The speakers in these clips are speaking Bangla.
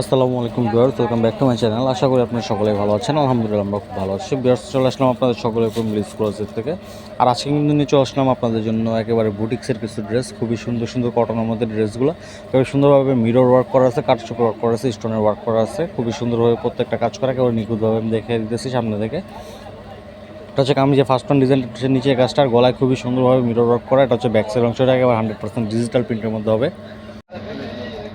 আসসালামু আলাইকুম viewers, welcome back to my channel. আশা করি আপনারা সকলেই ভালো আছেন। আলহামদুলিল্লাহ, আমরা খুব ভালো আছি। ভিউয়ার্স, চলে আসলাম আপনাদের উপর মিলিস ক্লোজের থেকে। আর আজকে কিন্তু নিয়ে চলে আসলাম আপনাদের জন্য একেবারে বুটিক্সের কিছু ড্রেস, খুবই সুন্দর সুন্দর কটনের মধ্যে ড্রেসগুলো। খুবই সুন্দরভাবে মিরর ওয়ার্ক করা আছে কাটচুপ ওয়ার্ক করা আছে স্টোনের ওয়ার্ক করা আছে। খুবই সুন্দরভাবে প্রত্যেকটা কাজ করা, একেবারে নিখুঁতভাবে আমি দেখে দিতেছি সামনে থেকে। এটা হচ্ছে আমি যে ফার্স্ট ওয়ান ডিজাইন নিচে এই কাজটার গলায় খুবই সুন্দরভাবে মিরর ওয়ার্ক করা, এটা হচ্ছে ব্যাকসের অংশটা একেবারে হান্ড্রেড পার্সেন্ট ডিজিটাল প্রিন্টের মধ্যে হবে।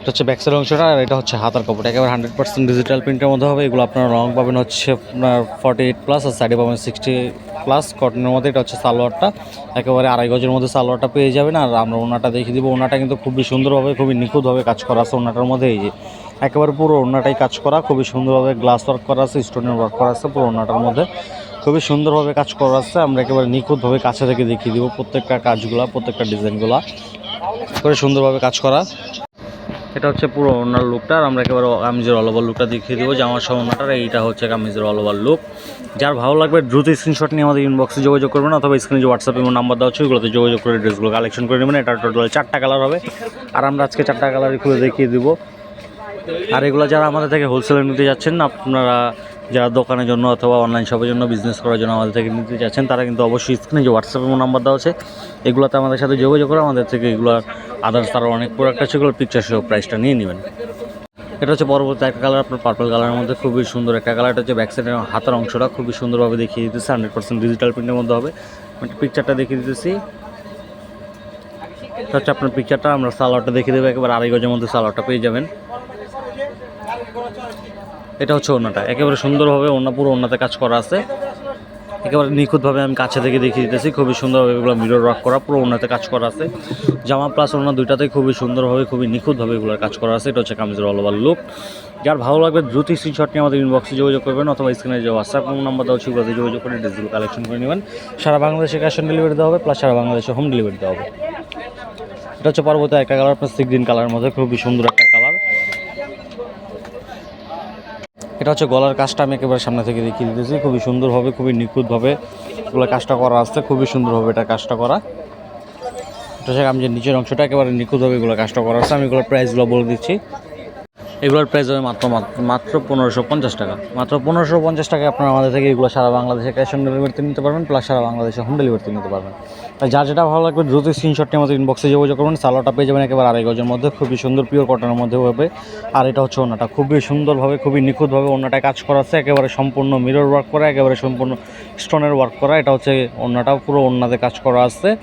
এটা হচ্ছে ব্যাকসের অংশটা আর এটা হচ্ছে হাতার কাপড়। একেবারে হান্ড্রেড পার্সেন্ট ডিজিটাল প্রিন্টের মধ্যে হবে। এগুলো আপনার রং পাবেন হচ্ছে, আপনার ফর্টি এইট প্লাস আর সাইডে পাবেন সিক্সটি প্লাস কটনের মধ্যে। এটা হচ্ছে সালোয়ারটা। একেবারে আড়াই গজের মধ্যে সালোয়ারটা পেয়ে যাবেন। আর আমরা ওনাটা দেখিয়ে দিব। ওনাটা কিন্তু খুবই সুন্দরভাবে, খুবই নিখুঁতভাবে কাজ করা আছে ওনাটার মধ্যে। এই যে একেবারে পুরো ওনাটাই কাজ করা। খুবই সুন্দরভাবে গ্লাস ওয়ার্ক করা আছে স্টোনের ওয়ার্ক করা আছে পুরো ওনাটার মধ্যে। খুবই সুন্দরভাবে কাজ করা আছে। আমরা একেবারে নিখুঁতভাবে কাছে থেকে দেখিয়ে দিব প্রত্যেকটা কাজগুলা, প্রত্যেকটা ডিজাইনগুলা। করে সুন্দরভাবে কাজ করা। এটা হচ্ছে পুরো ওনার লুকটা আর আমরা একেবারে কামিজের ওভার লুকটা দেখিয়ে দেবো। জামার সহ ওনাটার এইটা হচ্ছে কামিজের ওভার লুক যার ভালো লাগবে, দ্রুত স্ক্রিনশট নিয়ে আমাদের ইনবক্সে যোগাযোগ করবেন, অথবা স্ক্রিনে যে হোয়াটসঅ্যাপে আমার নাম্বার দেওয়া হচ্ছে ওইগুলোতে যোগাযোগ করে ড্রেসগুলো কালেকশন করে নেবেন। এটা টোটাল চারটা কালার হবে। আর আমরা আজকে চারটা কালারই খুলে দেখিয়ে দেবো। আর এগুলো যারা আমাদের থেকে হোলসেলে নিতে যাচ্ছেন, আপনারা যারা দোকানের জন্য অথবা অনলাইন শপের জন্য বিজনেস করার জন্য আমাদের থেকে নিতে যাচ্ছেন, তারা কিন্তু অবশ্যই স্ক্রিনে যে হোয়াটসঅ্যাপে নাম্বার দেওয়া আছে, এগুলোতে আমাদের সাথে যোগাযোগ করে আমাদের থেকে এগুলো আদার্স তারা অনেক প্রোডাক্ট আছে এগুলোর পিকচার সহ প্রাইসটা নিয়ে নেবেন। এটা হচ্ছে পরবর্তী একটা কালার আপনার পার্পল কালারের মধ্যে খুবই সুন্দর একটা কালার এটা হচ্ছে ব্যাক সাইডের হাতের অংশটা খুবই সুন্দরভাবে দেখিয়ে দিতেছে হান্ড্রেড পার্সেন্ট ডিজিটাল প্রিন্টের মধ্যে হবে। পিকচারটা দেখিয়ে দিতেছি। এটা হচ্ছে আপনার পিকচারটা আমরা সালোয়ারটা দেখিয়ে দেবো, একেবারে আড়াই গজের মধ্যে সালোয়ারটা পেয়ে যাবেন। এটা হচ্ছে ওনাটা একেবারে সুন্দরভাবে ওনা পুরো ওনাতে কাজ করা আছে। একেবারে নিখুঁতভাবে আমি কাছে থেকে দেখিয়ে দিতেছি, খুবই সুন্দরভাবে এগুলো মিরর রক করা, পুরো ওনাতে কাজ করা আছে। জামা প্লাস ওনা দুইটাতেই খুবই সুন্দরভাবে, খুবই নিখুঁতভাবে এগুলোর কাজ করা আছে। এটা হচ্ছে কামিজের অল ওভার লুক যার ভালো লাগবে দ্রুত স্ক্রিনশট নিয়ে আমাদের ইনবক্সে যোগাযোগ করবেন অথবা স্ক্রিনে যে হোয়াটসঅ্যাপ নাম্বার দেওয়া সেগুলোতে যোগাযোগ করে ড্রেসগুলো কালেকশন করে নেবেন। সারা বাংলাদেশে ক্যাশ অন ডেলিভারি দেওয়া হবে প্লাস সারা বাংলাদেশে হোম ডেলিভারি দেওয়া হবে। এটা হচ্ছে পরবর্তী একটা কালার সিক্স গ্রিন কালারের মধ্যে খুবই সুন্দর একটা কালার এটা হচ্ছে গলার কাজটা আমি একেবারে সামনে থেকে দেখিয়ে দিতেছি। খুবই সুন্দরভাবে, খুবই নিখুঁতভাবে এগুলো কাজটা করা আসছে খুবই সুন্দরভাবে এটা কাজটা করা। এটা হচ্ছে আমি যে নিচের অংশটা একেবারে নিখুঁতভাবে এগুলো কাজটা করা আসছে আমি এগুলো প্রাইসগুলো বলে দিচ্ছি। এগুলোর প্রাইস হবে মাত্র মাত্র- পনেরোশো পঞ্চাশ টাকা। মাত্র পনেরোশো পঞ্চাশ টাকা আপনারা আমাদের থেকে এগুলো সারা বাংলাদেশে ক্যাশ অন ডেলিভারিতে নিতে পারবেন প্লাস সারা বাংলাদেশে হোম ডেলিভারিতে নিতে পারবেন। তাই যার যেটা ভালো লাগবে দ্রুত স্ক্রিনশট নিয়ে আমাদের ইনবক্সে যোগাযোগ করবেন, সালোয়ারটা পেয়ে যাবেন একেবারে আড়াই গজের মধ্যে, খুবই সুন্দর পিওর কটনের মধ্যে হবে। আর এটা হচ্ছে ওনাটা খুবই সুন্দরভাবে, খুবই নিখুঁতভাবে ওনাটা কাজ করা আছে, একেবারে সম্পূর্ণ মিরর ওয়ার্ক করা, একেবারে সম্পূর্ণ স্টোনের ওয়ার্ক করা, এটা হচ্ছে ওনাটাও পুরো ওনাতে কাজ করা আছে।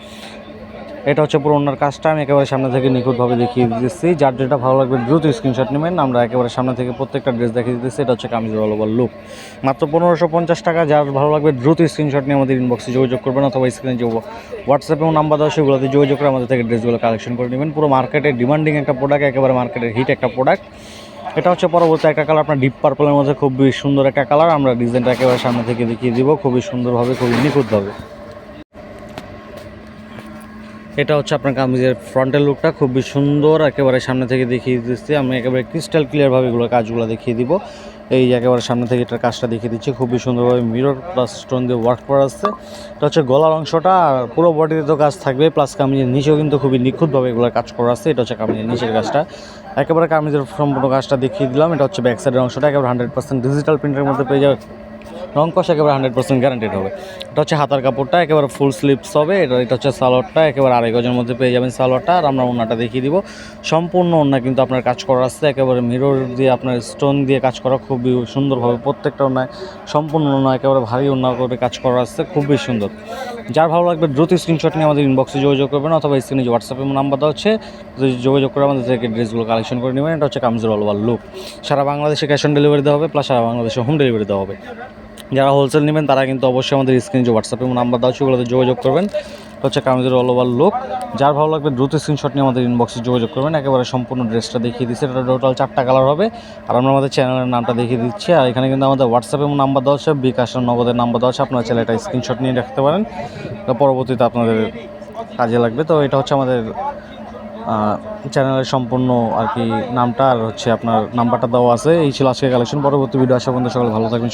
এটা হচ্ছে পুরো ওনার কাজটা, আমি একেবারে সামনে থেকে নিখুঁতভাবে দেখিয়ে দিচ্ছি যার যেটা ভালো লাগবে দ্রুত স্ক্রিনশট নেবেন, আমরা একেবারে সামনে থেকে প্রত্যেকটা ড্রেস দেখিয়ে দিতেছি, এটা হচ্ছে অল ওভার লুক মাত্র পনেরোশো পঞ্চাশ টাকা, যার ভালো লাগবে দ্রুত স্ক্রিনশট নিয়ে আমাদের ইনবক্সে যোগাযোগ করবেন অথবা স্ক্রিনে যে হোয়াটসঅ্যাপে নাম্বার দেওয়া সেগুলোতে যোগাযোগ করে আমাদের থেকে ড্রেসগুলো কালেকশন করে নেবেন। পুরো মার্কেটে ডিমান্ডিং একটা প্রোডাক্ট একেবারে মার্কেটের হিট একটা প্রোডাক্ট এটা হচ্ছে পরবর্তী একটা কালার আপনার ডিপ পার্পলের মধ্যে খুবই সুন্দর একটা কালার আমরা ডিজাইনটা একেবারে সামনে থেকে দেখিয়ে দিব, খুবই সুন্দরভাবে, খুবই নিখুঁতভাবে। এটা হচ্ছে আপনার কামিজের ফ্রন্টের লুকটা খুবই সুন্দর, একেবারে সামনে থেকে দেখিয়ে দিচ্ছি আমি একেবারে ক্রিস্টাল ক্লিয়ারভাবে এগুলো কাজগুলো দেখিয়ে দিব। এই একেবারে সামনে থেকে এটার কাজটা দেখিয়ে দিচ্ছি। খুবই সুন্দরভাবে মিরর প্লাস স্টোন দিয়ে ওয়ার্ক করা আসছে এটা হচ্ছে গলার অংশটা, আর পুরো বডিতে তো কাজ থাকবে। প্লাস কামিজের নিচেও কিন্তু খুবই নিখুঁতভাবে এগুলো কাজ করা আসছে এটা হচ্ছে কামিজের নিচের কাজটা। একেবারে কামিজের সম্পূর্ণ কাজটা দেখিয়ে দিলাম। এটা হচ্ছে ব্যাক সাইডের অংশটা। একেবারে হান্ড্রেড পার্সেন্ট ডিজিটাল প্রিন্টের মধ্যে পেয়ে যাবে। রং কষ একেবারে হান্ড্রেড পার্সেন্ট গ্যারান্টেড হবে। এটা হচ্ছে হাতার কাপড়টা, একেবারে ফুল স্লিপস হবে। এটা এটা হচ্ছে সালোয়ারটা, একেবারে আড়াই গজের মধ্যে পেয়ে যাবেন সালোয়ারটা। আর আমরা ওনাটা দেখিয়ে দিব। সম্পূর্ণ ওনা কিন্তু আপনার কাজ করা আছে। একেবারে মিরর দিয়ে আপনার স্টোন দিয়ে কাজ করা খুবই সুন্দরভাবে প্রত্যেকটা ওনায় সম্পূর্ণ ওনা একেবারে ভারী ওনা করে কাজ করা আছে। খুবই সুন্দর। যার ভালো লাগবে দ্রুত স্ক্রিনশট নিয়ে আমাদের ইনবক্সে যোগাযোগ করবেন অথবা স্ক্রিনে যে হোয়াটসঅ্যাপে নাম্বার দেওয়া হচ্ছে যোগাযোগ করে আমাদের থেকে ড্রেসগুলো কালেকশন করে নেবেন। এটা হচ্ছে কামজুর অল ওভার লুক সারা বাংলাদেশে ক্যাশ অন ডেলিভারি দেওয়া হবে প্লাস সারা বাংলাদেশে হোম ডেলিভারি দেওয়া হবে। যারা হোলসেল নেবেন, তারা কিন্তু অবশ্যই আমাদের স্ক্রিনে যে হোয়াটসঅ্যাপে নাম্বার দেওয়া আছে, ওগুলোতে যোগাযোগ করবেন। হচ্ছে কামিজের অল ওভার লুক যার ভালো লাগবে, দ্রুত স্ক্রিনশট নিয়ে আমাদের ইনবক্সে যোগাযোগ করবেন। একেবারে সম্পূর্ণ ড্রেসটা দেখিয়ে দিচ্ছি। এটা টোটাল চারটা কালার হবে। আর আমরা আমাদের চ্যানেলের নামটা দেখিয়ে দিচ্ছি। আর এখানে কিন্তু আমাদের হোয়াটসঅ্যাপে নাম্বার দেওয়া আছে, বিকাশ আর নগদের নাম্বার দেওয়া আছে। আপনারা চাইলে এটা স্ক্রিনশট নিয়ে রাখতে পারেন। পরবর্তীতে আপনাদের কাজে লাগবে। তো এটা হচ্ছে আমাদের চ্যানেলের সম্পূর্ণ আর কি নামটা। আর হচ্ছে আপনার নাম্বারটা দেওয়া আছে। এই ছিল আজকে কালেকশন পরবর্তী ভিডিও আসা পর্যন্ত সকাল ভালো থাকবেন